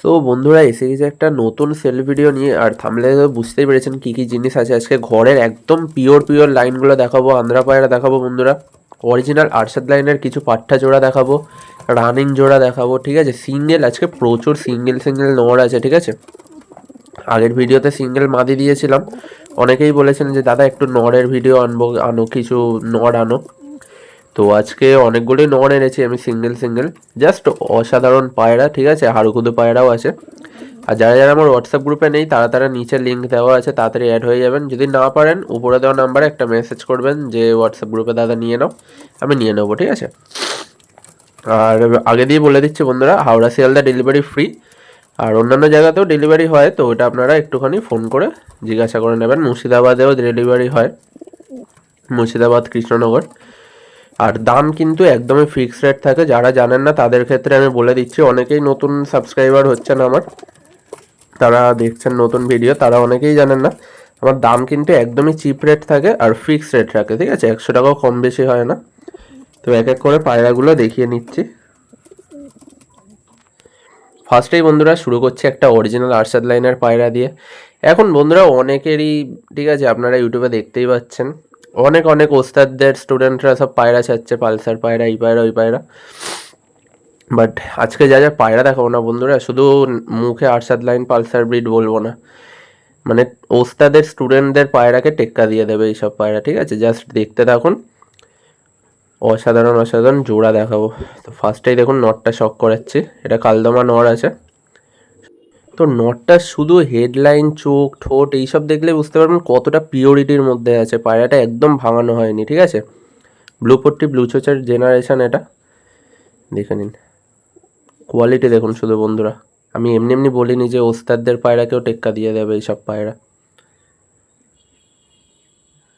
So বন্ধুরা এসে গেছে একটা নতুন সেল ভিডিও নিয়ে, আর থামলে বুঝতেই পেরেছেন কী কী জিনিস আছে। আজকে ঘরের একদম পিওর পিওর লাইনগুলো দেখাবো আন্ধ্রা পায়রা দেখাবো, বন্ধুরা। অরিজিনাল আরশাদ লাইনের কিছু পাট্টা জোড়া দেখাবো রানিং জোড়া দেখাবো, ঠিক আছে? সিঙ্গেল আজকে প্রচুর সিঙ্গেল সিঙ্গেল নোর আছে, ঠিক আছে? আগের ভিডিওতে সিঙ্গেল মাদি দিয়েছিলাম। অনেকেই বলেছেন যে, দাদা, একটু নড়ের ভিডিও আনব, আনো, কিছু নড় আনো। তো আজকে অনেকগুলোই নন এনেছি আমি সিঙ্গেল সিঙ্গেল জাস্ট অসাধারণ পায়রা, ঠিক আছে? হাড়ুকুদু পায়রাও আছে। আর যারা যারা আমার হোয়াটসঅ্যাপ গ্রুপে নেই, তারা তারা নিচে লিঙ্ক দেওয়া আছে, তাড়াতাড়ি অ্যাড হয়ে যাবেন। যদি না পারেন, উপরে দেওয়া নাম্বারে একটা মেসেজ করবেন যে হোয়াটসঅ্যাপ গ্রুপে দাদা নিয়ে নাও, আমি নিয়ে নেব, ঠিক আছে? আর আগে দিয়ে বলে দিচ্ছি বন্ধুরা, হাওড়া শিয়ালদা ডেলিভারি ফ্রি আর অন্যান্য জায়গাতেও ডেলিভারি হয়, তো ওটা আপনারা একটুখানি ফোন করে জিজ্ঞাসা করে নেবেন। মুর্শিদাবাদেও ডেলিভারি হয়। মুর্শিদাবাদ, কৃষ্ণনগর। আর দাম কিন্তু একদমই ফিক্সড রেট থাকে। যারা জানেন না, তাদের ক্ষেত্রে আমি বলে দিচ্ছি, অনেকেই নতুন সাবস্ক্রাইবার হচ্ছেন আমার। তারা দেখছেন নতুন ভিডিও তারা অনেকেই জানেন না। আমার দাম কিন্তু একদমই চিপ রেট থাকে আর ফিক্সড রেট থাকে, ঠিক আছে? একশো টাকাও কম বেশি হয় না। তো এক এক করে পায়রাগুলো দেখিয়ে নিচ্ছি। ফার্স্টেই বন্ধুরা শুরু করছে একটা অরিজিনাল আরশাদ লাইনের পায়রা দিয়ে। এখন বন্ধুরা অনেকেরই, ঠিক আছে, আপনারা ইউটিউবে দেখতেই পাচ্ছেন। অনেক অনেক ওস্তাদদের স্টুডেন্টরা সব পায়রা ছাড়ছে পালসার পায়রা, এই পায়রা, ওই পায়রা। বাট আজকে যা যা পায়রা দেখাবো না বন্ধুরা, শুধু মুখে আরশাদ লাইন, পালসার ব্রিড বলব না। মানে ওস্তাদের স্টুডেন্টদের পায়রাকে টেক্কা দিয়ে দেবে এইসব পায়রা, ঠিক আছে? জাস্ট দেখতে থাকুন। অসাধারণ অসাধারণ জোড়া দেখাবো। তো ফার্স্টেই দেখুন নটটা শক করাচ্ছি। এটা কালদমা নর আছে। তো নটটা শুধু হেডলাইন চোখ, ঠোঁট এইসব দেখলে বুঝতে পারবেন কতটা পিওরিটির মধ্যে আছে। পায়রাটা একদম ভাঙানো হয়নি, ঠিক আছে? ব্লু পট্টি ব্লু চোচের জেনারেশান এটা। দেখে নিন। কোয়ালিটি দেখুন শুধু বন্ধুরা। আমি এমনি এমনি বলিনি যে ওস্তাদদের পায়রাকেও টেক্কা দিয়ে দেবে এইসব পায়রা।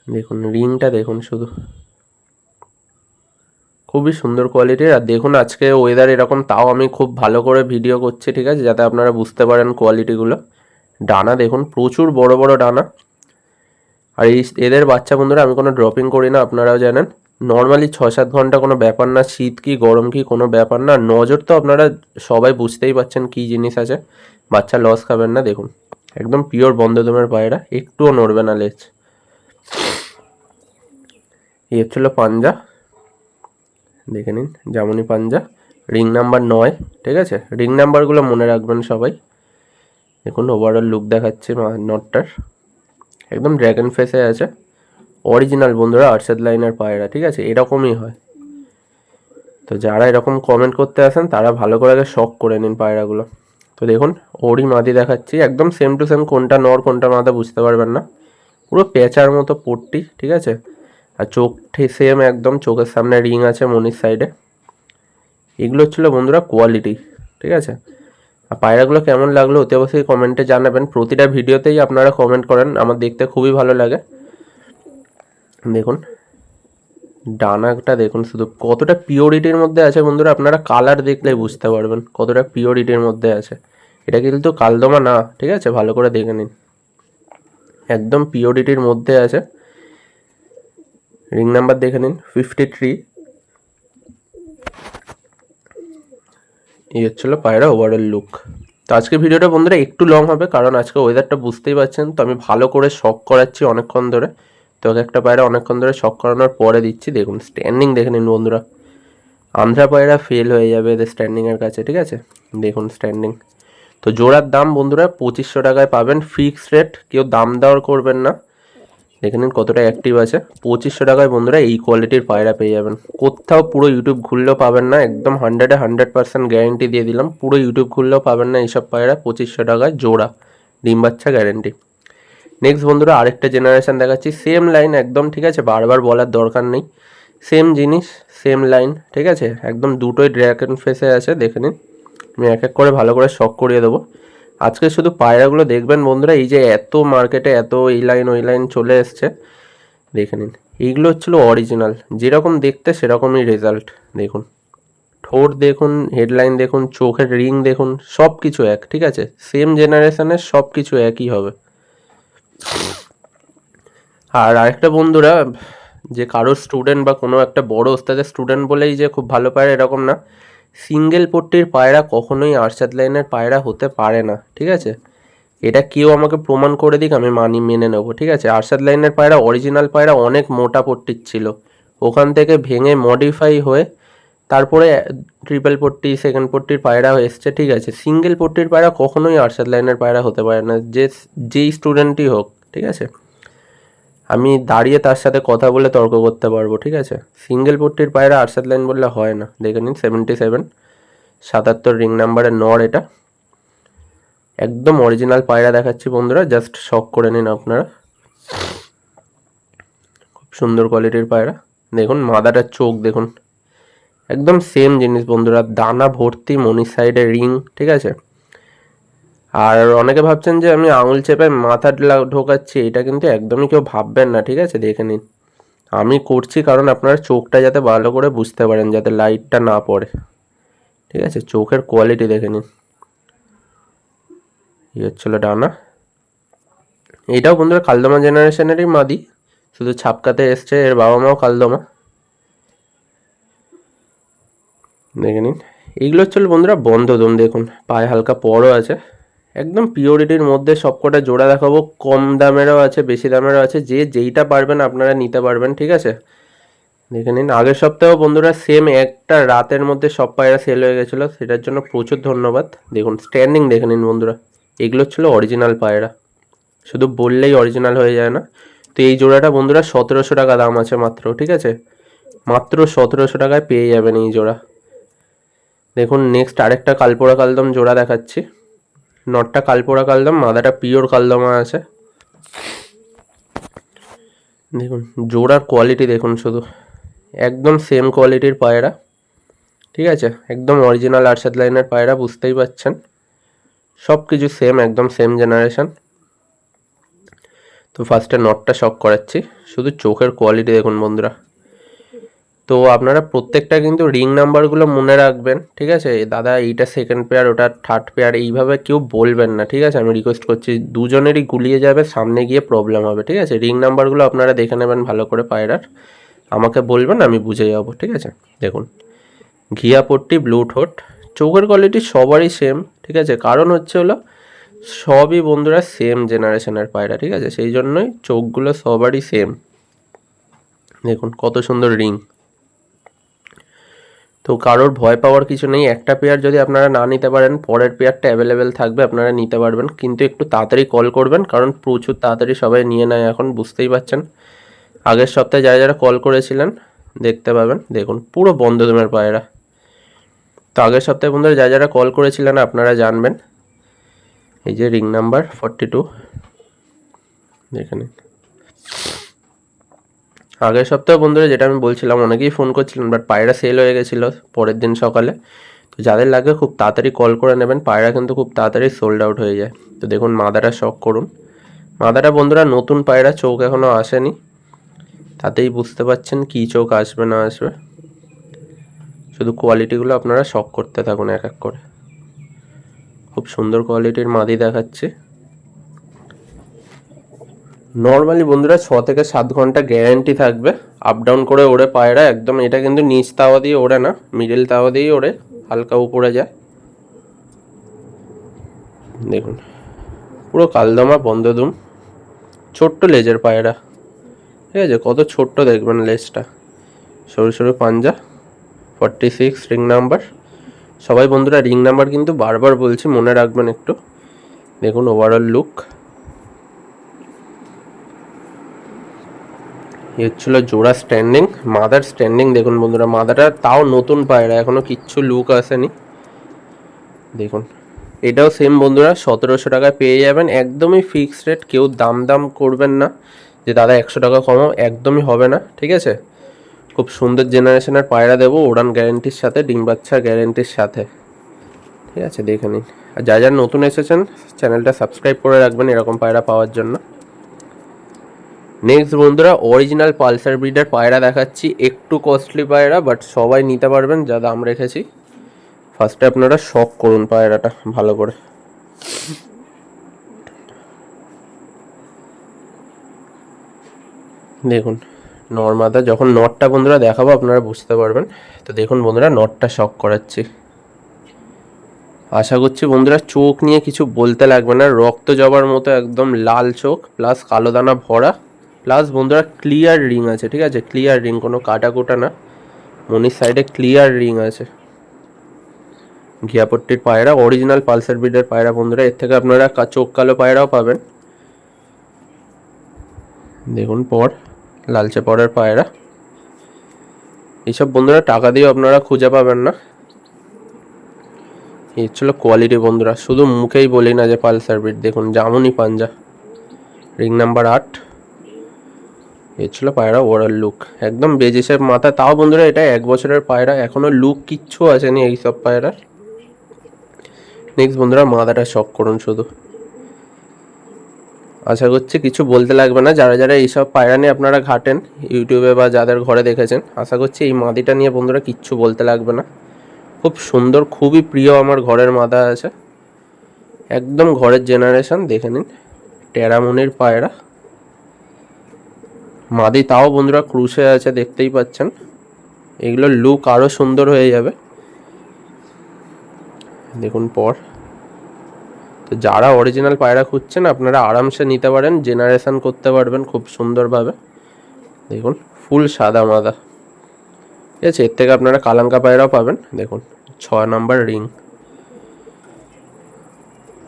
দেখুন রিংটা দেখুন শুধু। খুবই সুন্দর কোয়ালিটির আর দেখুন আজকে ওয়েদার এরকম, তাও আমি খুব ভালো করে ভিডিও করছি, ঠিক আছে? যাতে আপনারা বুঝতে পারেন কোয়ালিটিগুলো ডানা দেখুন, প্রচুর বড় বড় ডানা। আর এই এদের বাচ্চা বন্ধুরা, আমি কোনো ড্রপিং করি না, আপনারাও জানেন। নর্মালি ছ সাত ঘণ্টা কোনো ব্যাপার না, শীত কি, গরম কি, কোনো ব্যাপার না। নজর তো আপনারা সবাই বুঝতেই পাচ্ছেন কি জিনিস আছে। বাচ্চা লস খাবেন না, দেখুন। একদম পিওর বন্ধদমের পায়রা, একটুও নড়বে না, লেজ। এই হচ্ছিল পাঞ্জা। দেখে নিন, জামুনি পাঞ্জা রিং নাম্বার নয়, ঠিক আছে? রিং নাম্বারগুলো মনে রাখবেন সবাই। দেখুন ওভারঅল লুক দেখাচ্ছে নটটার। একদম ড্র্যাগন ফেসে আছে। অরিজিনাল বন্ধুরা আরশাদ লাইনের পায়রা, ঠিক আছে? এরকমই হয়। তো যারা এরকম কমেন্ট করতে আসেন, তারা ভালো করে আগে শখ করে নিন পায়রাগুলো। তো দেখুন, ওরই মাদি দেখাচ্ছি। একদম সেম টু সেম কোনটা নর, কোনটা মাদা বুঝতে পারবেন না। পুরো পেঁচার মতো পট্টি, ঠিক আছে? আর চোখ সেম একদম চোখের সামনে রিং আছে মনির সাইডে এগুলো ছিল বন্ধুরা কোয়ালিটি ঠিক আছে? আর পায়রাগুলো কেমন লাগল অতি অবশ্যই কমেন্টে জানাবেন। প্রতিটা ভিডিওতেই আপনারা কমেন্ট করেন, আমার দেখতে খুবই ভালো লাগে। দেখুন, ডানাটা দেখুন শুধু, কতটা পিওরিটির মধ্যে আছে বন্ধুরা, আপনারা কালার দেখলেই বুঝতে পারবেন কতটা পিওরিটির মধ্যে আছে। এটা কিন্তু কালদমা না, ঠিক আছে? ভালো করে দেখে নিন। একদম পিওরিটির মধ্যে আছে। রিং নাম্বার দেখে নিন ফিফটি থ্রি এই হচ্ছিল পায়রা ওভারঅল লুক তো আজকে ভিডিওটা বন্ধুরা একটু লং হবে, কারণ আজকে ওয়েদারটা বুঝতেই পারছেন তো, আমি ভালো করে শখ করাচ্ছি অনেকক্ষণ ধরে। তো এক একটা পায়রা অনেকক্ষণ ধরে শখ করানোর পরে দিচ্ছি, দেখুন স্ট্যান্ডিং দেখে নিন বন্ধুরা। আন্ধ্রা পায়রা ফেল হয়ে যাবে এদের স্ট্যান্ডিংয়ের কাছে, ঠিক আছে? দেখুন স্ট্যান্ডিং তো জোড়ার দাম বন্ধুরা পঁচিশশো টাকায় পাবেন ফিক্সড রেট কেউ দাম দেওয়ার করবেন না। দেখে নিন কতটা অ্যাক্টিভ আছে। পঁচিশশো টাকায় বন্ধুরা এই কোয়ালিটির পায়রা পেয়ে যাবেন। কোথাও পুরো ইউটিউব খুললেও পাবেন না, একদম হান্ড্রেডে হান্ড্রেড পার্সেন্ট গ্যারেন্টি দিয়ে দিলাম। পুরো ইউটিউব খুললেও পাবেন না এইসব পায়রা, পঁচিশশো টাকায় জোড়া। ডিম বাচ্চা গ্যারেন্টি নেক্সট বন্ধুরা আরেকটা জেনারেশন দেখাচ্ছি। সেম লাইন একদম ঠিক আছে, বারবার বলার দরকার নেই। সেম জিনিস সেম লাইন ঠিক আছে? একদম দুটোই ড্র্যাগন ফেসে আছে, দেখে নিন। আমি এক এক করে ভালো করে শখ করিয়ে দেবো। আজকে শুধু পায়রাগুলো দেখবেন বন্ধুরা, এই যে এত মার্কেটে এত এই লাইন ওই লাইন চলে এসছে। দেখে নিন, এইগুলো হচ্ছিল অরিজিনাল যেরকম দেখতে সেরকমই রেজাল্ট দেখুন। ঠোঁট দেখুন হেডলাইন দেখুন, চোখের রিং দেখুন সব কিছু এক, ঠিক আছে? সেম জেনারেশনের সব কিছু একই হবে। আর আরেকটা বন্ধুরা, যে কারোর স্টুডেন্ট বা কোনো একটা বড় ওস্তাদের স্টুডেন্ট বলেই যে খুব ভালো পারে এরকম না। সিঙ্গেল পট্টির পায়রা কখনোই আরশাদ লাইনের পায়রা হতে পারে না, ঠিক আছে? এটা কেউ আমাকে প্রমাণ করে দিক, আমি মানি মেনে নেব, ঠিক আছে? আরশাদ লাইনের পায়রা, অরিজিনাল পায়রা অনেক মোটা পট্টির ছিল। ওখান থেকে ভেঙে মডিফাই হয়ে তারপরে ট্রিপল পট্টি সেকেন্ড পট্টির পায়রা এসছে, ঠিক আছে? সিঙ্গেল পট্টির পায়রা কখনোই আরশাদ লাইনের পায়রা হতে পারে না, যে, যেই স্টুডেন্টই হোক, ঠিক আছে? আমি দাঁড়িয়ে তার সাথে কথা বলে তর্ক করতে পারব, ঠিক আছে? সিঙ্গেল পট্টির পায়রা আরশাদ লাইন বললে হয় না। দেখে নিন সেভেন্টি সেভেন সাতাত্তর রিং নাম্বারের নর এটা। একদম অরিজিনাল পায়রা দেখাচ্ছি বন্ধুরা জাস্ট শখ করে নিন আপনারা। খুব সুন্দর কোয়ালিটির পায়রা। দেখুন মাদাটার চোখ, দেখুন। একদম সেম জিনিস বন্ধুরা, দানা ভর্তি মনির সাইডে রিং ঠিক আছে? আর অনেকে ভাবছেন যে আমি আঙুল চেপে মাথা ঢোকাচ্ছি, এটা কিন্তু একদমই কেউ ভাববেন না, ঠিক আছে? দেখে নিন। আমি করছি কারণ আপনারা চোখটা যাতে ভালো করে বুঝতে পারেন, যাতে লাইটটা না পড়ে, ঠিক আছে? চোখের কোয়ালিটি দেখে নিন। এই হচ্ছিল ডানা। এইটাও বন্ধুরা কালদমা জেনারেশনেরই মাদি, শুধু ছাপকাতে এসছে, এর বাবা মাও কালদমা। দেখে নিন। এইগুলো হচ্ছিল বন্ধুরা বন্ধ, দম দেখুন, পায়ে হালকা পরও আছে। একদম পিওরিটির মধ্যে সবকটা জোড়া দেখাবো। কম দামেরও আছে, বেশি দামেরও আছে। যে যেইটা পারবেন আপনারা নিতে পারবেন, ঠিক আছে? দেখে নিন। আগের সপ্তাহেও বন্ধুরা সেম একটা রাতের মধ্যে সব পায়রা সেল হয়ে গেছিল। সেটার জন্য প্রচুর ধন্যবাদ। দেখুন স্ট্যান্ডিং দেখে নিন বন্ধুরা। এগুলো ছিল অরিজিনাল পায়রা। শুধু বললেই অরিজিনাল হয়ে যায় না। তো এই জোড়াটা বন্ধুরা সতেরোশো টাকা দাম আছে মাত্র, ঠিক আছে? মাত্র সতেরোশো টাকায় পেয়ে যাবেন এই জোড়া। দেখুন নেক্সট আরেকটা কালপোড়া কালদম জোড়া দেখাচ্ছি। নটটা কালপোড়া কালদম, মাদাটা পিওর কালদমা আছে। দেখুন জোড়ার কোয়ালিটি দেখুন শুধু। একদম সেম কোয়ালিটির পায়রা, ঠিক আছে? একদম অরিজিনাল আরশাদ লাইনের পায়রা, বুঝতেই পাচ্ছেন। সব কিছু সেম একদম সেম জেনারেশন তো ফার্স্টে নটটা শক করাচ্ছি। শুধু চোখের কোয়ালিটি দেখুন বন্ধুরা। তো আপনারা প্রত্যেকটা কিন্তু রিং নাম্বারগুলো মনে রাখবেন, ঠিক আছে? দাদা, এইটা সেকেন্ড পেয়ার ওটা থার্ড পেয়ার এইভাবে কেউ বলবেন না, ঠিক আছে? আমি রিকোয়েস্ট করছি, দুজনেরই গুলিয়ে যাবে, সামনে গিয়ে প্রবলেম হবে, ঠিক আছে? রিং নাম্বারগুলো আপনারা দেখে নেবেন ভালো করে পায়রার। আমাকে বলবেন, আমি বুঝে যাব, ঠিক আছে? দেখুন, ঘিয়া পট্টি ব্লু ঠোঁট, চোখের কোয়ালিটি সবারই সেম ঠিক আছে? কারণ হচ্ছে হলো, সবই বন্ধুরা সেম জেনারেশনের পায়রা, ঠিক আছে? সেই জন্যই চোখগুলো সবারই সেম দেখুন, কত সুন্দর রিং তো কারোর ভয় পাওয়ার কিছু নেই। একটা পেয়ার যদি আপনারা না নিতে পারেন, পরের পেয়ারটা অ্যাভেলেবেল থাকবে, আপনারা নিতে পারবেন। কিন্তু একটু তাড়াতাড়ি কল করবেন, কারণ প্রচুর তাড়াতাড়ি সবাই নিয়ে নেয় এখন, বুঝতেই পারছেন। আগের সপ্তাহে যারা যারা কল করেছিলেন, দেখতে পাবেন। দেখুন, পুরো বন্ধ দমের পায়রা। তো আগের সপ্তাহে বন্ধুরা যারা যারা কল করেছিলেন, আপনারা জানবেন। এই যে রিং নাম্বার ফর্টি টু দেখে নিন। আগের সপ্তাহে বন্ধুরা যেটা আমি বলছিলাম, অনেকেই ফোন করছিলেন বাট পায়রা সেল হয়ে গেছিল পরের দিন সকালে। তো যাদের লাগবে খুব তাড়াতাড়ি কল করে নেবেন, পায়রা কিন্তু খুব তাড়াতাড়ি সোল্ড আউট হয়ে যায়। তো দেখুন, মাদাটা শখ করুন। মাদাটা বন্ধুরা নতুন পায়রা, চোখ এখনও আসেনি। তাতেই বুঝতে পারছেন কী চোখ আসবে না আসবে। শুধু কোয়ালিটিগুলো আপনারা শখ করতে থাকুন এক এক করে। খুব সুন্দর কোয়ালিটির মাদি দেখাচ্ছে। নর্মালি বন্ধুরা ছ থেকে সাত ঘণ্টা গ্যারেন্টি থাকবে। আপ ডাউন করে ওড়ে পায়রা, একদম এটা কিন্তু নিচ তাওয়া দিয়ে ওড়ে না মিডল তাওয়া দিয়েই ওড়ে, হালকা উপরে যায়। দেখুন, পুরো কালদমা, বন্ধদুম, ছোট্ট লেজের পায়রা। ঠিক আছে, কত ছোট্ট দেখবেন লেজটা। সরু সরু পাঞ্জা ফর্টি সিক্স রিং নাম্বার সবাই বন্ধুরা রিং নাম্বার কিন্তু বারবার বলছি, মনে রাখবেন একটু। দেখুন ওভারঅল লুক হচ্ছিল জোড়া স্ট্যান্ডিং মাদার স্ট্যান্ডিং দেখুন বন্ধুরা মাদারটা তাও নতুন পায়রা এখনও কিচ্ছু লুক আসেনি। দেখুন, এটাও সেম বন্ধুরা, সতেরোশো টাকায় পেয়ে যাবেন, একদমই ফিক্সড রেট কেউ দাম দাম করবেন না, যে দাদা একশো টাকা কমাও, একদমই হবে না, ঠিক আছে? খুব সুন্দর জেনারেশনের পায়রা দেবো, উড়ান গ্যারেন্টির সাথে, ডিম বাচ্চা গ্যারেন্টির সাথে। ঠিক আছে, দেখে নিন। আর যা যা নতুন এসেছেন চ্যানেলটা সাবস্ক্রাইব করে রাখবেন, এরকম পায়রা পাওয়ার জন্য। নেক্সট বন্ধুরা অরিজিনাল পালসার ব্রিডের পায়রা দেখাচ্ছি। একটু কস্টলি পায়রা বাট সবাই নিতে পারবেন, যা দাম রেখেছি। ফার্স্টে আপনারা শখ করুন পায়রাটা, ভালো করে। দেখুন, নর্মাদা, যখন নটটা বন্ধুরা দেখাবো, আপনারা বুঝতে পারবেন। তো দেখুন বন্ধুরা নটটা শখ করাচ্ছি। আশা করছি বন্ধুরা, চোখ নিয়ে কিছু বলতে লাগবে না। রক্ত জবার মতো একদম লাল চোখ প্লাস কালো দানা ভরা। প্লাস বন্ধুরা ক্লিয়ার রিং আছে, ঠিক আছে? ক্লিয়ার রিং কোনো কাটা কোটা না। মনির সাইডে ক্লিয়ার রিং আছে। ঘিয়াপট্টির পায়রা অরিজিনাল পালসার ব্রিডের পায়রা বন্ধুরা, এর থেকে আপনারা চোখ কালো পায়রাও পাবেন। দেখুন, পর, লালচে পরের পায়রা। এইসব বন্ধুরা, টাকা দিয়ে আপনারা খুঁজে পাবেন না। এই ছিল কোয়ালিটি বন্ধুরা, শুধু মুখেই বলি না যে পালসার ব্রিড, দেখুন, জামুনি পাঞ্জা। রিং নাম্বার আট। এই ছিল পায়রা ওভারঅল লুক একদম বেজেসের মাথা। তাও বন্ধুরা এটা এক বছরের পায়রা। এখনও লুক কিচ্ছু আসেনি এইসব পায়রার। নেক্সট বন্ধুরা, মাথাটা শখ করুন শুধু। আশা করছি কিছু বলতে লাগবে না। যারা যারা এইসব পায়রা নিয়ে আপনারা ঘাটেন ইউটিউবে বা যাদের ঘরে দেখেছেন, আশা করছি এই মাদিটা নিয়ে বন্ধুরা কিচ্ছু বলতে লাগবে না। খুব সুন্দর, খুবই প্রিয় আমার ঘরের মাদা আছে। একদম ঘরের জেনারেশন দেখে নিন। টেরামুনির পায়রা। মাদি তাও বন্ধুরা ক্রুশে আছে, দেখতেই পাচ্ছেন। এগুলোর লুক আরও সুন্দর হয়ে যাবে। দেখুন পর। তো যারা অরিজিনাল পায়রা খুঁজছেন, আপনারা আরামসে নিতে পারেন জেনারেশন করতে পারবেন খুব সুন্দরভাবে। দেখুন ফুল সাদা মাদা। ঠিক আছে, এর থেকে আপনারা কালাঙ্কা পায়রাও পাবেন। দেখুন, ছ নাম্বার রিং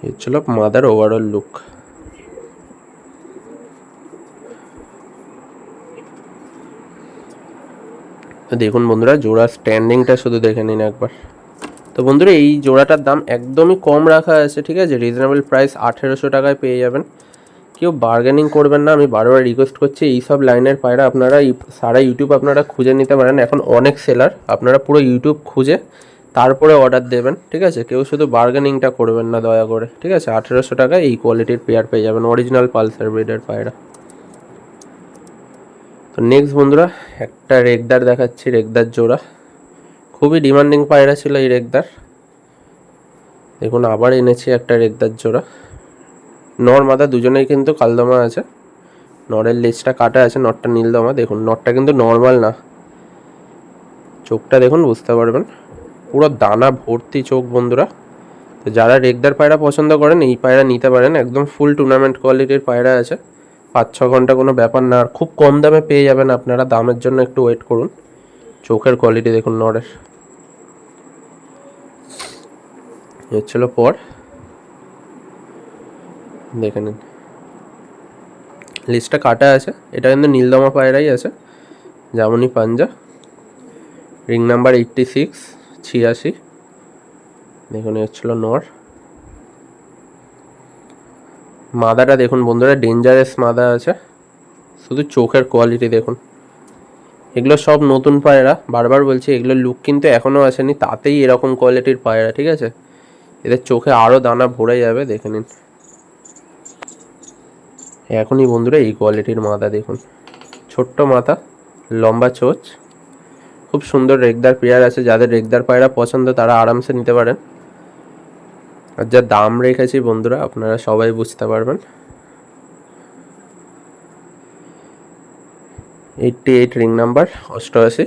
এর ছিল মাদার ওভারঅল লুক দেখুন বন্ধুরা, জোড়া স্ট্যান্ডিংটা শুধু দেখে নিন একবার। তো বন্ধুরা, এই জোড়াটার দাম একদমই কম রাখা আছে, ঠিক আছে? রিজনেবল প্রাইস আঠেরোশো টাকায় পেয়ে যাবেন। কেউ বার্গেনিং করবেন না, আমি বারবার রিকোয়েস্ট করছি, এই সব লাইনের পায়রা আপনারা সারা ইউটিউব আপনারা খুঁজে নিতে পারেন। এখন অনেক সেলার আপনারা পুরো ইউটিউব খুঁজে তারপরে অর্ডার দেবেন, ঠিক আছে? কেউ শুধু বার্গেনিংটা করবেন না, দয়া করে, ঠিক আছে? আঠেরোশো টাকায় এই কোয়ালিটির পেয়ার পেয়ে যাবেন অরিজিনাল পালসার ব্রিডের পায়রা। নেক্সট বন্ধুরা, একটা রেগদার দেখাচ্ছি, রেগদার জোড়া। খুবই ডিমান্ডিং পায়রা ছিল এই রেগদার। দেখুন, আবার এনেছি একটা রেগদার জোড়া। নর মাদা দুজনেই কিন্তু কালদমা আছে। নরের লেজটা কাটা আছে নটটা নীলদমা। দেখুন নটটা কিন্তু নর্মাল না। চোখটা দেখুন, বুঝতে পারবেন। পুরো দানা ভর্তি চোখ বন্ধুরা। তো যারা রেগদার পায়রা পছন্দ করেন, এই পায়রা নিতে পারেন। একদম ফুল টুর্নামেন্ট কোয়ালিটির পায়রা আছে। পাঁচ, ছ ঘণ্টা কোনো ব্যাপার না। আর খুব কম দামে পেয়ে যাবেন আপনারা। দামের জন্য একটু ওয়েট করুন। চোখের কোয়ালিটি দেখুন নরের হচ্ছিল পর। দেখে নিন। লিস্টটা কাটা আছে। এটা কিন্তু নীলদমা পায়রাই আছে। যেমনই পাঞ্জা। রিং নাম্বার এইটটি সিক্স ছিয়াশি। দেখুন হচ্ছিল নর। মাদাটা দেখুন বন্ধুরা ডেঞ্জারাস মাদা আছে। শুধু চোখের কোয়ালিটি দেখুন। এগুলো সব নতুন পায়রা, বারবার বলছি, এগুলোর লুক কিন্তু এখনও আসেনি, তাতেই এরকম কোয়ালিটির পায়রা, ঠিক আছে? এদের চোখে আরও দানা ভরে যাবে, দেখে নিন। এখনই বন্ধুরা এই কোয়ালিটির মাথা দেখুন। ছোট্ট মাথা, লম্বা চোচ। খুব সুন্দর রেগদার পেয়ার আছে, যাদের রেগদার পায়রা পছন্দ, তারা আরামসে নিতে পারেন। আর যা দাম রেখেছি বন্ধুরা, আপনারা সবাই বুঝতে পারবেন। এইটটি এইট রিং নাম্বার, অষ্টআশি।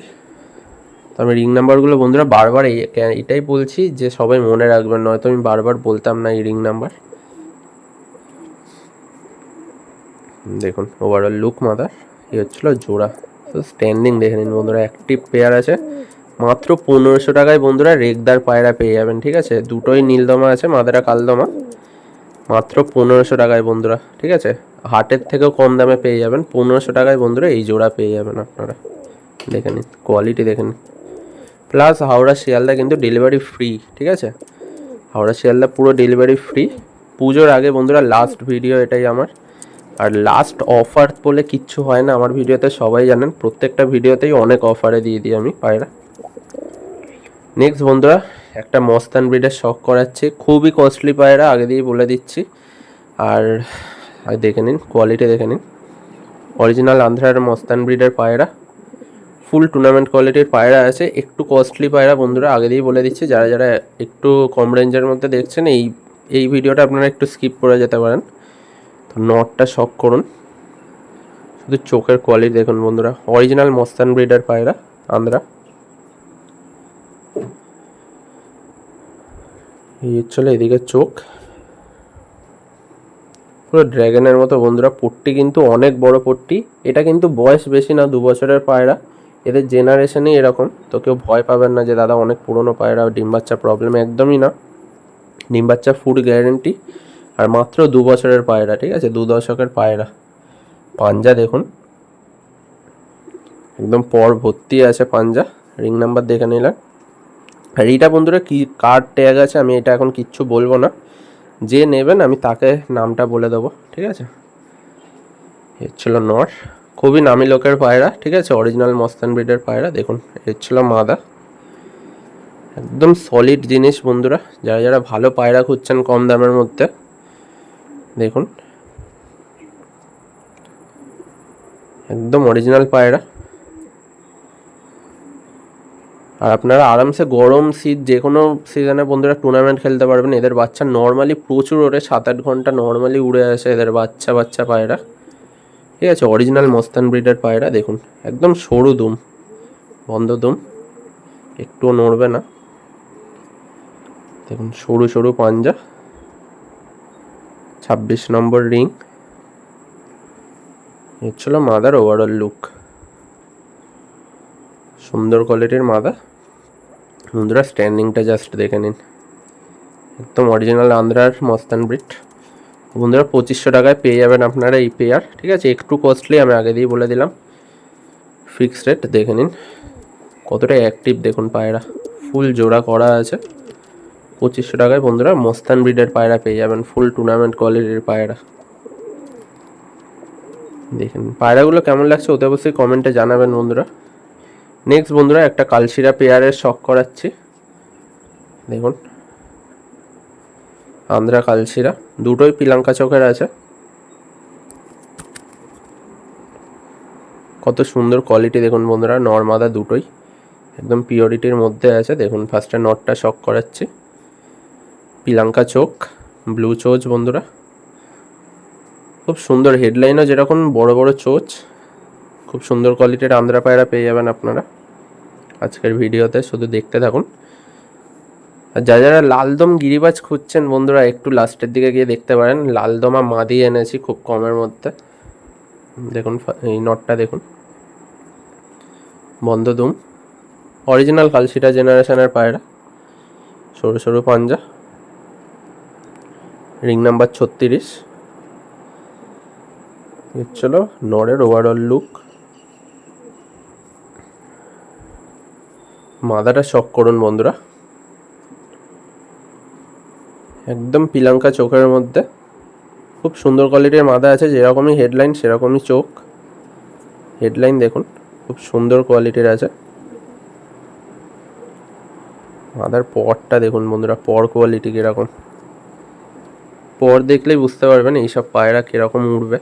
তো আমি রিং নাম্বারগুলো বন্ধুরা বারবার এই এটাই বলছি যে সবাই মনে রাখবেন, নয়তো আমি বারবার বলতাম না এই রিং নাম্বার। দেখুন ওভারঅল লুক মাদার এই হচ্ছিল জোড়া। তো স্ট্যান্ডিং দেখে নিন বন্ধুরা অ্যাক্টিভ পেয়ার আছে। মাত্র পনেরোশো টাকায় বন্ধুরা রেগদার পায়রা পেয়ে যাবেন, ঠিক আছে? দুটোই নীলদমা আছে, মাদারা কালদমা। মাত্র পনেরোশো টাকায় বন্ধুরা, ঠিক আছে? হাটের থেকেও কম দামে পেয়ে যাবেন, পনেরোশো টাকায় বন্ধুরা এই জোড়া পেয়ে যাবেন আপনারা। দেখে নিন কোয়ালিটি দেখে নিন। প্লাস হাওড়া শিয়ালদা কিন্তু ডেলিভারি ফ্রি ঠিক আছে? হাওড়া শিয়ালদা পুরো ডেলিভারি ফ্রি পুজোর আগে বন্ধুরা লাস্ট ভিডিও এটাই আমার। আর লাস্ট অফার বলে কিচ্ছু হয় না, আমার ভিডিওতে সবাই জানেন। প্রত্যেকটা ভিডিওতেই অনেক অফারে দিয়ে দিই আমি পায়রা। নেক্সট বন্ধুরা, একটা মস্তান ব্রিডের শখ করাচ্ছে। খুবই কস্টলি পায়রা, আগে দিয়ে বলে দিচ্ছি। আর দেখে নিন কোয়ালিটি দেখে নিন। অরিজিনাল আন্ধ্রার মস্তান ব্রিডের পায়রা। ফুল টুর্নামেন্ট কোয়ালিটির পায়রা আছে। একটু কস্টলি পায়রা বন্ধুরা, আগে দিয়েই বলে দিচ্ছি। যারা যারা একটু কম রেঞ্জের মধ্যে দেখছেন, এই এই ভিডিওটা আপনারা একটু স্কিপ করে যেতে পারেন। তো নটটা শখ করুন। শুধু চোখের কোয়ালিটি দেখুন বন্ধুরা। অরিজিনাল মস্তান ব্রিডের পায়রা আন্ধ্রা এই হচ্ছিল এদিকে চোখ। পুরো ড্র্যাগনের মতো বন্ধুরা, পট্টি কিন্তু অনেক বড় পট্টি। এটা কিন্তু বয়স বেশি না, দু বছরের পায়রা। এদের জেনারেশনই এরকম। তো কেউ ভয় পাবেন না যে, দাদা, অনেক পুরনো পায়রা, ডিম বাচ্চা প্রবলেম একদমই না। ডিম বাচ্চা ফুড গ্যারেন্টি আর মাত্র দু বছরের পায়রা, ঠিক আছে? দু দশকের পায়রা। পাঞ্জা দেখুন। একদম পর ভর্তি আছে পাঞ্জা। রিং নাম্বার দেখে নিলাম আর এইটা বন্ধুরা কি কার ট্যাগ আছে, আমি এটা এখন কিচ্ছু বলব না। যে নেবেন, আমি তাকে নামটা বলে দেবো, ঠিক আছে? এর ছিল নর। খুবই নামি লোকের পায়রা, ঠিক আছে? অরিজিনাল মস্তান ব্রিডের পায়রা, দেখুন এর ছিল মাদা। একদম সলিড জিনিস বন্ধুরা, যারা যারা ভালো পায়রা খুঁজছেন কম দামের মধ্যে, দেখুন। একদম অরিজিনাল পায়রা। আর আপনারা আরামসে গরম শীত যে কোনো সিজনে বন্ধুরা টুর্নামেন্ট খেলতে পারবেন। এদের বাচ্চা নর্মালি প্রচুর ওরে সাত আট ঘণ্টা নর্মালি উড়ে আসে এদের বাচ্চা বাচ্চা পায়রা। ঠিক আছে অরিজিনাল মস্তান ব্রিডের পায়রা, দেখুন, একদম সরু দুম, বন্ধ দুম, একটুও নড়বে না। দেখুন, সরু সরু পাঞ্জা, ছাব্বিশ নম্বর রিং। এর ছিল মাদার ওভারঅল লুক সুন্দর কোয়ালিটির মাদা। বন্ধুরা স্ট্যান্ডিংটা জাস্ট দেখে নিন। একদম অরিজিনাল আন্ধ্রার মস্তান ব্রিড বন্ধুরা, পঁচিশশো টাকায় পেয়ে যাবেন আপনারা এই পেয়ার ঠিক আছে? একটু কস্টলি আমি আগে দিয়ে বলে দিলাম। ফিক্সড রেট দেখে নিন। কতটা অ্যাক্টিভ দেখুন পায়রা। ফুল জোড়া করা আছে। পঁচিশশো টাকায় বন্ধুরা মস্তান ব্রিডের পায়রা পেয়ে যাবেন। ফুল টুর্নামেন্ট কোয়ালিটির পায়রা। দেখেন পায়রাগুলো কেমন লাগছে ওতে অবশ্যই কমেন্টে জানাবেন বন্ধুরা। নেক্সট বন্ধুরা, একটা কালশিরা পেয়ারের শখ করাচ্ছি। দেখুন। আন্ধ্রা কালশিরা। দুটোই পিলাঙ্কা চোখের আছে। কত সুন্দর কোয়ালিটি দেখুন বন্ধুরা, নর্মাদা দুটোই। একদম পিওরিটির মধ্যে আছে। দেখুন ফার্স্টে নটটা শখ করাচ্ছি। পিলাঙ্কা চোখ ব্লু চোচ বন্ধুরা। খুব সুন্দর হেডলাইনও যেরকম বড় বড় চোচ। খুব সুন্দর কোয়ালিটির আন্ধ্রা পায়রা পেয়ে যাবেন আপনারা। আজকের ভিডিওতে শুধু দেখতে থাকুন। আর যারা যারা লালদম গিরিবাজ খুঁজছেন বন্ধুরা, একটু লাস্টের দিকে গিয়ে দেখতে পারেন। লালদমা মাদি এনেছি খুব কমের মধ্যে। দেখুন এই নটটা দেখুন। বন্ধ দুম। অরিজিনাল কালশিটা জেনারেশনের পায়রা। সরু সরু পাঞ্জা। রিং নাম্বার ছত্রিশ। চলো নরের ওভারঅল লুক মাদাটা শখ করুন বন্ধুরা। একদম পিলাঙ্কা চোখের মধ্যে। খুব সুন্দর কোয়ালিটির মাদা আছে, যেরকমই হেডলাইন সেরকমই চোখ। হেডলাইন দেখুন, খুব সুন্দর কোয়ালিটির আছে। মাদার পরটা দেখুন বন্ধুরা, পর কোয়ালিটি কীরকম। পর দেখলেই বুঝতে পারবেন এইসব পায়রা কীরকম উঠবে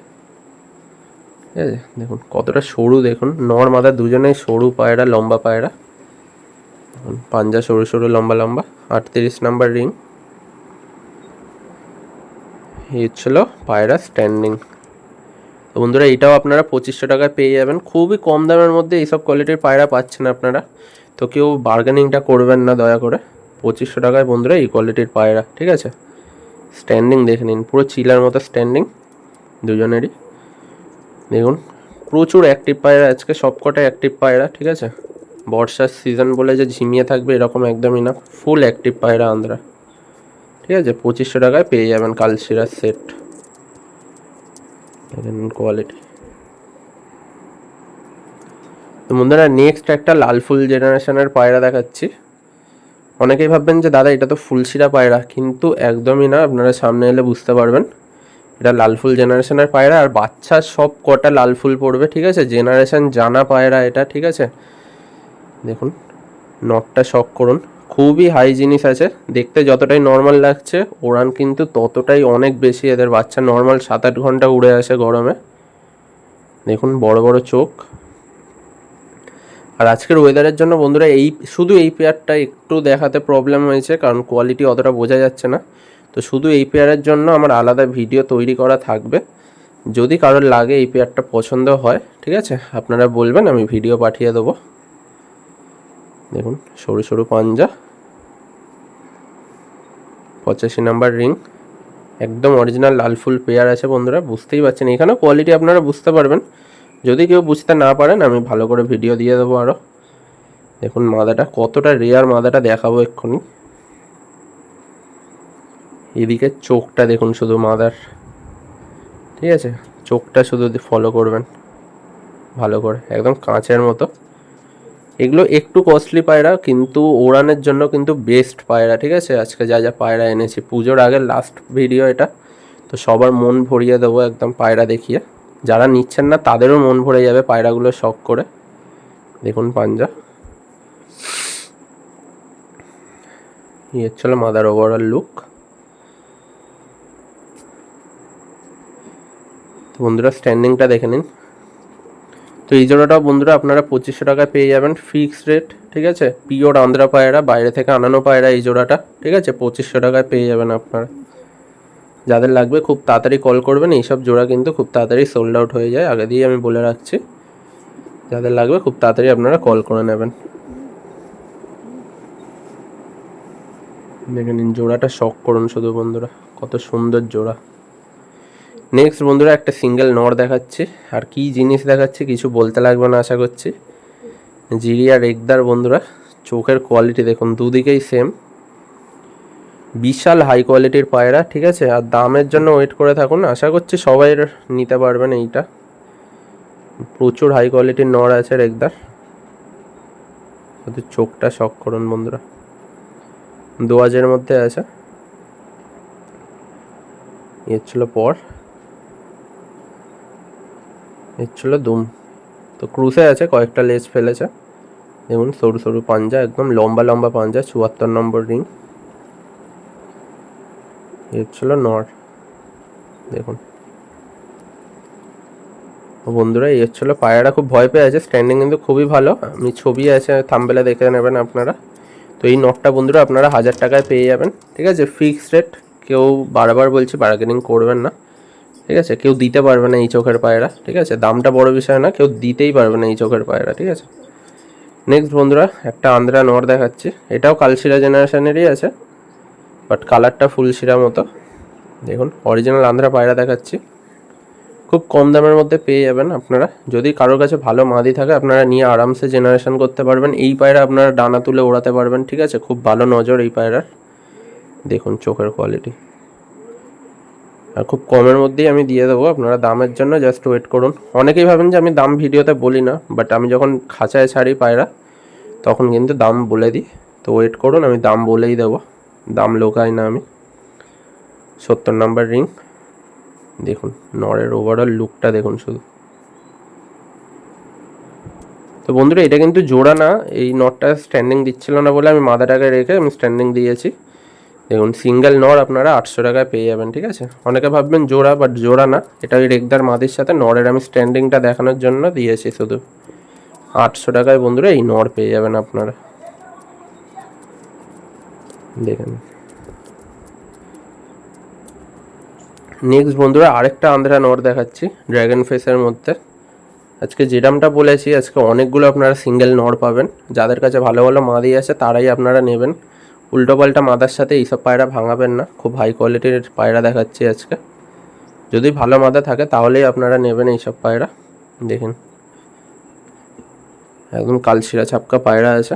ঠিক আছে দেখুন, কতটা সরু দেখুন। নর মাদা দুজনেই সরু পায়রা, লম্বা পায়রা। পাঞ্জা সরু সরু, লম্বা লম্বা, আটত্রিশ নাম্বার রিং। এই পায়রা স্ট্যান্ডিং তো বন্ধুরা এটাও আপনারা পঁচিশশো টাকায় পেয়ে যাবেন। খুবই কম দামের মধ্যে এইসব কোয়ালিটির পায়রা পাচ্ছেন আপনারা। তো কেউ বার্গেনিংটা করবেন না, দয়া করে। পঁচিশশো টাকায় বন্ধুরা এই কোয়ালিটির পায়রা, ঠিক আছে? স্ট্যান্ডিং দেখে নিন, পুরো চিলার মতো স্ট্যান্ডিং দুজনেরই। দেখুন, প্রচুর অ্যাক্টিভ পায়রা, আজকে সবকটা অ্যাক্টিভ পায়রা, ঠিক আছে? বর্ষার সিজন বলে যে ঝিমিয়ে থাকবে, এরকম একদমই না। ফুল অ্যাক্টিভ পায়রা আন্দ্রা। ঠিক আছে? পঁচিশশো টাকায় পেয়ে যাবেন কালশিরার সেট কোয়ালিটি তো বন্ধুরা নেক্সট একটা লাল ফুল জেনারেশনের পায়রা দেখাচ্ছি। অনেকেই ভাববেন যে, দাদা, এটা তো ফুলশিরা পায়রা। কিন্তু একদমই না, আপনারা সামনে এলে বুঝতে পারবেন। এটা লাল ফুল জেনারেশনের পায়রা, আর বাচ্চা সব কটা লাল ফুল পড়বে, ঠিক আছে? জেনারেশন জানা পায়রা এটা, ঠিক আছে? দেখুন নটটা শখ করুন। খুবই হাই জিনিস আছে। দেখতে যতটাই নর্মাল লাগছে, ওড়ান কিন্তু ততটাই অনেক বেশি এদের বাচ্চা নর্মাল সাত আট ঘণ্টা উড়ে আসে গরমে। দেখুন, বড় বড় চোখ। আর আজকের ওয়েদারের জন্য বন্ধুরা, এই শুধু এই পেয়ারটা একটু দেখাতে প্রবলেম হয়েছে, কারণ কোয়ালিটি অতটা বোঝা যাচ্ছে না। তো শুধু এই পেয়ারের জন্য আমার আলাদা ভিডিও তৈরি করা থাকবে। যদি কারোর লাগে এই পেয়ারটা পছন্দ হয়, ঠিক আছে? আপনারা বলবেন, আমি ভিডিও পাঠিয়ে দেবো। দেখুন, সরু সরু পাঞ্জা, পঁচাশি নাম্বার রিং, একদম অরিজিনাল লাল ফুল পেয়ার আছে বন্ধুরা, বুঝতেই পারছেন। এখানেও কোয়ালিটি আপনারা বুঝতে পারবেন। যদি কেউ বুঝতে না পারেন, আমি ভালো করে ভিডিও দিয়ে দেবো আরও দেখুন মাদাটা, কতটা রেয়ার মাদাটা দেখাবো এক্ষুনি। এদিকে চোখটা দেখুন শুধু মাদার। ঠিক আছে? চোখটা শুধু ফলো করবেন। ভালো করে, একদম কাঁচের মতো। এগুলো একটু কস্টলি পায়রা, কিন্তু ওড়ানের জন্য কিন্তু বেস্ট পায়রা, ঠিক আছে? আজকে যা যা পায়রা এনেছি। পুজোর আগে লাস্ট ভিডিও এটা। তো সবার মন ভরিয়ে দেবো একদম পায়রা দেখিয়ে। যারা নিচ্ছেন না, তাদেরও মন ভরে যাবে পায়রাগুলো শখ করে। দেখুন পাঞ্জা। এই হচ্ছিল মাদার ওভারঅল লুক বন্ধুরা স্ট্যান্ডিংটা দেখে নিন। তো এই জোড়াটাও বন্ধুরা আপনারা পঁচিশশো টাকায় পেয়ে যাবেন ফিক্সড রেট ঠিক আছে? পিওর আন্ধ্রা পায়রা বাইরে থেকে আনানো পায়রা এই জোড়াটা, ঠিক আছে? পঁচিশশো টাকায় পেয়ে যাবেন আপনারা। যাদের লাগবে খুব তাড়াতাড়ি কল করবেন, এইসব জোড়া কিন্তু খুব তাড়াতাড়ি সোল্ড আউট হয়ে যায়, আগে দিয়ে আমি বলে রাখছি। যাদের লাগবে খুব তাড়াতাড়ি আপনারা কল করে নেবেন। দেখে নিন জোড়াটা শখ করুন শুধু বন্ধুরা, কত সুন্দর জোড়া। নেক্সট বন্ধুরা একটা সিঙ্গেল নর দেখাচ্ছি। আর কি জিনিস দেখাচ্ছি কিছু বলতে লাগবে না আশা করছি। জিরি আর একদার বন্ধুরা, চোখের কোয়ালিটি দেখুন, দুদিকেই সেম বিশাল হাই কোয়ালিটির পায়রা, ঠিক আছে? আর দামের জন্য ওয়েট করে থাকুন, আশা করছি সবাই নিতে পারবেন এইটা। প্রচুর হাই কোয়ালিটির নর আছে রেগদার ওদের চোখটা শখ করুন বন্ধুরা। দোয়াজের মধ্যে আছে। এর ছিল পর। ছিল দুম। তো ক্রুসে আছে, কয়েকটা লেজ ফেলেছে। দেখুন সরু সরু পাঞ্জা, একদম লম্বা লম্বা পাঞ্জা, চুয়াত্তর নম্বর রিং এর ছিল নর। দেখুন। বন্ধুরা, এই হচ্ছিল পায়রাটা খুব ভয় পেয়ে আছে স্ট্যান্ডিং কিন্তু খুবই ভালো। আমি ছবি আছে থাম্বেলে দেখে নেবেন আপনারা। তো এই নটটা বন্ধুরা, আপনারা হাজার টাকায় পেয়ে যাবেন। ঠিক আছে ফিক্সড রেট কেউ বারবার বলছি বার্গেনিং করবেন না। ঠিক আছে? কেউ দিতে পারবে না এই চোখের পায়রা, ঠিক আছে? দামটা বড় বিষয় না, কেউ দিতেই পারবে না এই চোখের পায়রা, ঠিক আছে? নেক্সট বন্ধুরা, একটা আন্দ্রা নর দেখাচ্ছি। এটাও কালশিরা জেনারেশনেরই আছে বাট কালারটা ফুলশিরা মতো। দেখুন অরিজিনাল আন্দ্রা পায়রা দেখাচ্ছি। খুব কম দামের মধ্যে পেয়ে যাবেন আপনারা। যদি কারোর কাছে ভালো মাদি থাকে, আপনারা নিয়ে আরামসে জেনারেশন করতে পারবেন। এই পায়রা আপনারা ডানা তুলে ওড়াতে পারবেন, ঠিক আছে? খুব ভালো নজর এই পায়রার। দেখুন, চোখের কোয়ালিটি আর খুব কমের মধ্যেই আমি দিয়ে দেবো, আপনারা দামের জন্য জাস্ট ওয়েট করুন। অনেকেই ভাবেন যে আমি দাম ভিডিওতে বলি না বাট আমি যখন খাঁচায় ছাড়ি পায়রা, তখন কিন্তু দাম বলে দিই। তো ওয়েট করুন, আমি দাম বলেই দেবো। দাম লোকাই না আমি। সত্তর নাম্বার রিং দেখুন, নরের ওভারঅল লুকটা দেখুন শুধু। তো বন্ধুরা, এটা কিন্তু জোড়া না, এই নটটা স্ট্যান্ডিং দিচ্ছিল না বলে আমি মাথাটাকে রেখে আমি স্ট্যান্ডিং দিয়েছি। দেখুন সিঙ্গেল নর আপনারা আটশো টাকায় পেয়ে যাবেন, ঠিক আছে? অনেকে ভাববেন জোড়া বাট জোড়া না। এটা ওই রেগদার মাদির সাথে নরের আমি স্ট্যান্ডিংটা দেখানোর জন্য দিয়েছি শুধু। আটশো টাকায় বন্ধুরা এই নর পেয়ে যাবেন আপনারা। দেখেন। নেক্সট বন্ধুরা, আরেকটা আন্ধ্রা নর দেখাচ্ছি ড্র্যাগন ফেসের মধ্যে। আজকে যে দামটা বলেছি, আজকে অনেকগুলো আপনারা সিঙ্গেল নর পাবেন। যাদের কাছে ভালো ভালো মাদি আছে, তারাই আপনারা নেবেন। উল্টোপাল্টা মাদার সাথে এইসব পায়রা ভাঙাবেন না। খুব হাই কোয়ালিটির পায়রা দেখাচ্ছি আজকে। যদি ভালো মাদা থাকে তাহলেই আপনারা নেবেন এইসব পায়রা। দেখুন। একদম কালশিরা ছাপকা পায়রা আছে।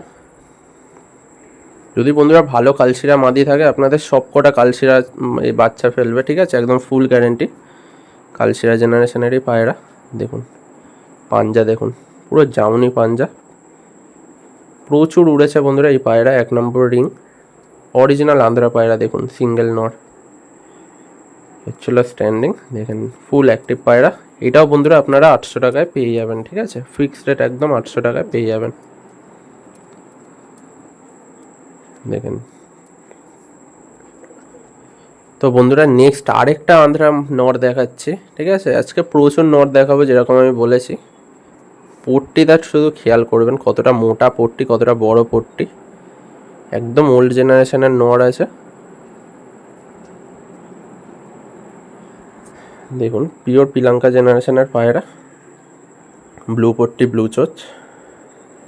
যদি বন্ধুরা ভালো কালশিরা মাদি থাকে, আপনাদের সব কটা কালশিরা এই বাচ্চা ফেলবে, ঠিক আছে? একদম ফুল গ্যারেন্টি কালশিরা জেনারেশনেরই পায়রা। দেখুন। পাঞ্জা দেখুন। পুরো জামুনি পাঞ্জা। প্রচুর উড়েছে বন্ধুরা এই পায়রা। এক নম্বর রিং। অরিজিনাল আন্ধ্রা পায়রা দেখুন সিঙ্গেল নট হচ্ছিল স্ট্যান্ডিং দেখেন ফুল অ্যাক্টিভ পায়রা এটাও বন্ধুরা আপনারা আটশো টাকায় পেয়ে যাবেন, ঠিক আছে? ফিক্সড রেট একদম আটশো টাকায় পেয়ে যাবেন। দেখেন। তো বন্ধুরা নেক্সট আরেকটা আন্ধ্রা নর দেখাচ্ছি, ঠিক আছে? আজকে প্রচুর নর দেখাবো, যেরকম আমি বলেছি। পোট্টিটা শুধু খেয়াল করবেন, কতটা মোটা পোট্টি, কতটা বড় পোট্টি। একদম ওল্ড জেনারেশনের নোয়ার আছে। দেখুন পিওর পিলাঙ্কা জেনারেশনের পায়রা। ব্লু পট্টি ব্লু চোচ।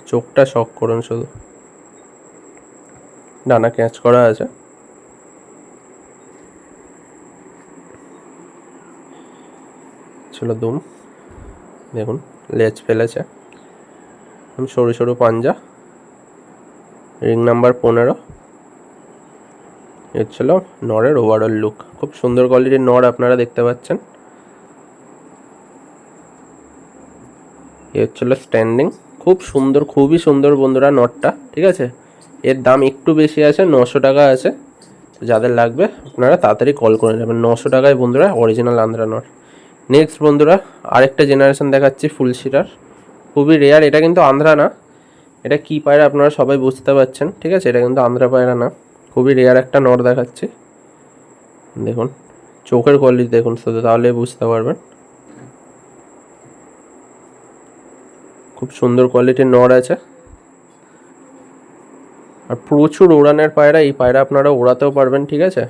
চোখটা শখ করুন শুধু। ডানা ক্যাচ করা আছে। ছিল দুম। দেখুন, লেজ ফেলেছে। সরু সরু পাঞ্জা। রিং নাম্বার পনেরো। এ হচ্ছিল নরের ওভারঅল লুক খুব সুন্দর কোয়ালিটির নর আপনারা দেখতে পাচ্ছেন। এ হচ্ছিল স্ট্যান্ডিং খুব সুন্দর, খুবই সুন্দর বন্ধুরা নটটা ঠিক আছে? এর দাম একটু বেশি আছে, নশো টাকা আছে। যাদের লাগবে আপনারা তাড়াতাড়ি কল করে নেবেন। নশো টাকায় বন্ধুরা অরিজিনাল আন্ধ্রা নট নেক্সট বন্ধুরা, আরেকটা জেনারেশন দেখাচ্ছি ফুল শিরার খুবই রেয়ার এটা কিন্তু আন্ধ্রা না। এটা কী পায়রা আপনারা সবাই বুঝতে পারছেন, ঠিক আছে? এটা কিন্তু আন্ধ্রা পায়রা না। খুবই রেয়ার একটা নট দেখাচ্ছি। দেখুন, চোখের কোয়ালিটি দেখুন শুধু তাহলে বুঝতে পারবেন। খুব সুন্দর কোয়ালিটির নড় আছে। আর প্রচুর উড়ানের পায়রা, এই পায়রা আপনারা ওড়াতেও পারবেন, ঠিক আছে?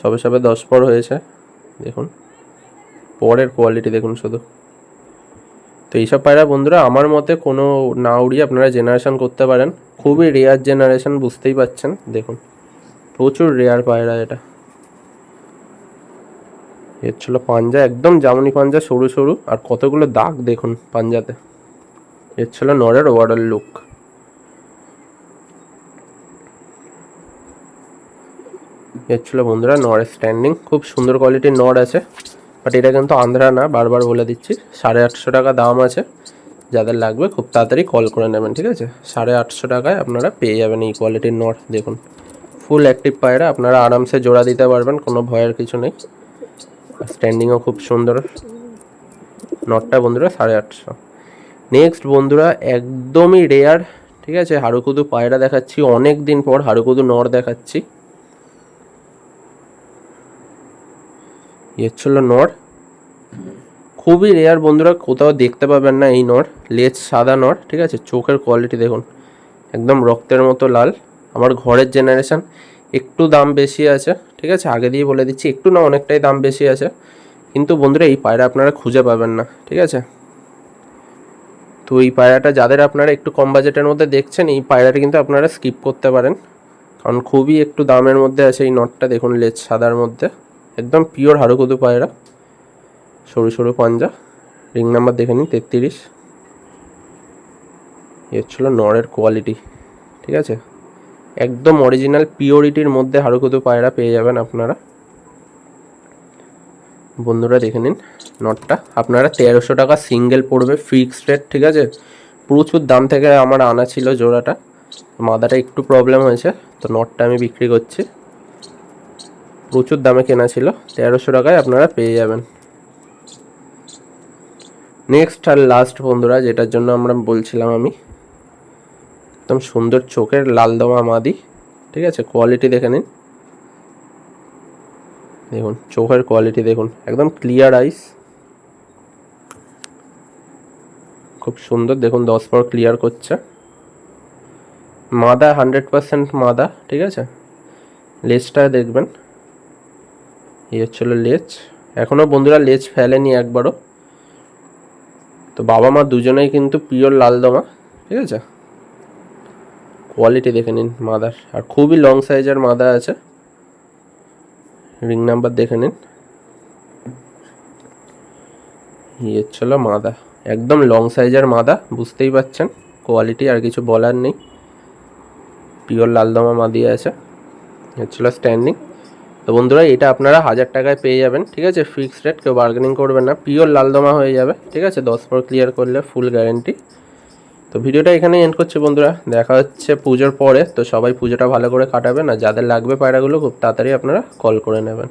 সবে সবে দশ পর হয়েছে, দেখুন। পরের কোয়ালিটি দেখুন শুধু। তো এইসব পায়রা বন্ধুরা, আমার মতে কোনো না উড়িয়ে আপনারা জেনারেশন করতে পারেন। খুবই রেয়ার জেনারেশন বুঝতেই পাচ্ছেন, দেখুন। প্রচুর রেয়ার পায়রা এটা। এর ছিল পাঞ্জা, একদম জামনি পাঞ্জা, সরু সরু, আর কতগুলো দাগ দেখুন পাঞ্জাতে। এর ছিল নরের ওভারঅল লুক এর ছিল বন্ধুরা নরের স্ট্যান্ডিং খুব সুন্দর কোয়ালিটির নর আছে। বাট এটা কিন্তু আন্ধ্রা না, বারবার বলে দিচ্ছি। সাড়ে আটশো টাকা দাম আছে। যাদের লাগবে খুব তাড়াতাড়ি কল করে নেবেন, ঠিক আছে? সাড়ে আটশো টাকায় আপনারা পেয়ে যাবেন এই কোয়ালিটির নট দেখুন। ফুল অ্যাক্টিভ পায়রা, আপনারা আরামসে জোড়া দিতে পারবেন, কোনো ভয়ের কিছু নেই। স্ট্যান্ডিংও খুব সুন্দর। নটটা বন্ধুরা সাড়ে আটশো। নেক্সট বন্ধুরা, একদমই রেয়ার ঠিক আছে? হাড়ুকুদু পায়রা দেখাচ্ছি অনেক দিন পর হাড়ুকুদু নর দেখাচ্ছি। ইয়ে ছিল নর। খুবই রেয়ার বন্ধুরা, কোথাও দেখতে পাবেন না এই নর। লেজ সাদা নর, ঠিক আছে? চোখের কোয়ালিটি দেখুন, একদম রক্তের মতো লাল। আমার ঘরের জেনারেশন একটু দাম বেশি আছে, ঠিক আছে? আগে দিয়ে বলে দিচ্ছি, একটু না, অনেকটাই দাম বেশি আছে। কিন্তু বন্ধুরা, এই পায়রা আপনারা খুঁজে পাবেন না, ঠিক আছে? তো এই পায়রাটা যাদের আপনারা একটু কম বাজেটের মধ্যে দেখছেন, এই পায়রাটা কিন্তু আপনারা স্কিপ করতে পারেন। কারণ খুবই একটু দামের মধ্যে আছে এই নটটা দেখুন, লেজ সাদার মধ্যে। একদম পিওর হাড়ুকুদু পায়রা। সরু সরু পাঞ্জা। রিং নাম্বার দেখে নিন, তেত্রিশ। এর ছিল নরের কোয়ালিটি ঠিক আছে? একদম অরিজিনাল পিওরিটির মধ্যে হাড়ুকুদু পায়রা পেয়ে যাবেন আপনারা। বন্ধুরা দেখে নিন নটটা। আপনারা তেরোশো টাকা সিঙ্গেল পড়বে ফিক্সড রেট ঠিক আছে? প্রচুর দাম থেকে আমার আনা ছিল জোড়াটা। মাদাটা একটু প্রবলেম হয়েছে, তো নটটা আমি বিক্রি করছি। প্রচুর দামে কেনা ছিল, তেরোশো টাকায় আপনারা পেয়ে যাবেন। নেক্সট আর লাস্ট বন্ধুরা, যেটার জন্য আমরা বলছিলাম আমি, একদম সুন্দর চোখের লাল দমা মাদি, ঠিক আছে? কোয়ালিটি দেখে নিন। দেখুন, চোখের কোয়ালিটি দেখুন, একদম ক্লিয়ার আইস খুব সুন্দর, দেখুন, দশ পর ক্লিয়ার করছে। মাদা হান্ড্রেড পার্সেন্ট মাদা, ঠিক আছে? লেজটা দেখবেন। এই হচ্ছিল লেজ। এখনও বন্ধুরা লেজ ফেলেনি একবারও। তো বাবা মা দুজনেই কিন্তু পিওর লাল দমা ঠিক আছে? কোয়ালিটি দেখে নিন মাদার। আর খুবই লং সাইজের মাদা আছে। রিং নাম্বার দেখে নিন। ইয়ে ছিল মাদা। একদম লং সাইজের মাদা, বুঝতেই পাচ্ছেন। কোয়ালিটি আর কিছু বলার নেই। পিওর লালদমা মাদি আছে। ছিল স্ট্যান্ডিং তো বন্ধুরা, এটা আপনারা হাজার টাকায় পেয়ে যাবেন, ঠিক আছে? ফিক্সড রেট কেউ বার্গেনিং করবেন না। পিওর লালদমা হয়ে যাবে, ঠিক আছে? দশ পর ক্লিয়ার করলে ফুল গ্যারেন্টি তো ভিডিওটা এখানেই এন্ড করছি বন্ধুরা। দেখা হচ্ছে পুজোর পরে, তো সবাই পুজোটা ভালো করে কাটাবেন, আর যাদের লাগবে পায়রাগুলো, খুব তাড়াতাড়ি আপনারা কল করে নেবেন।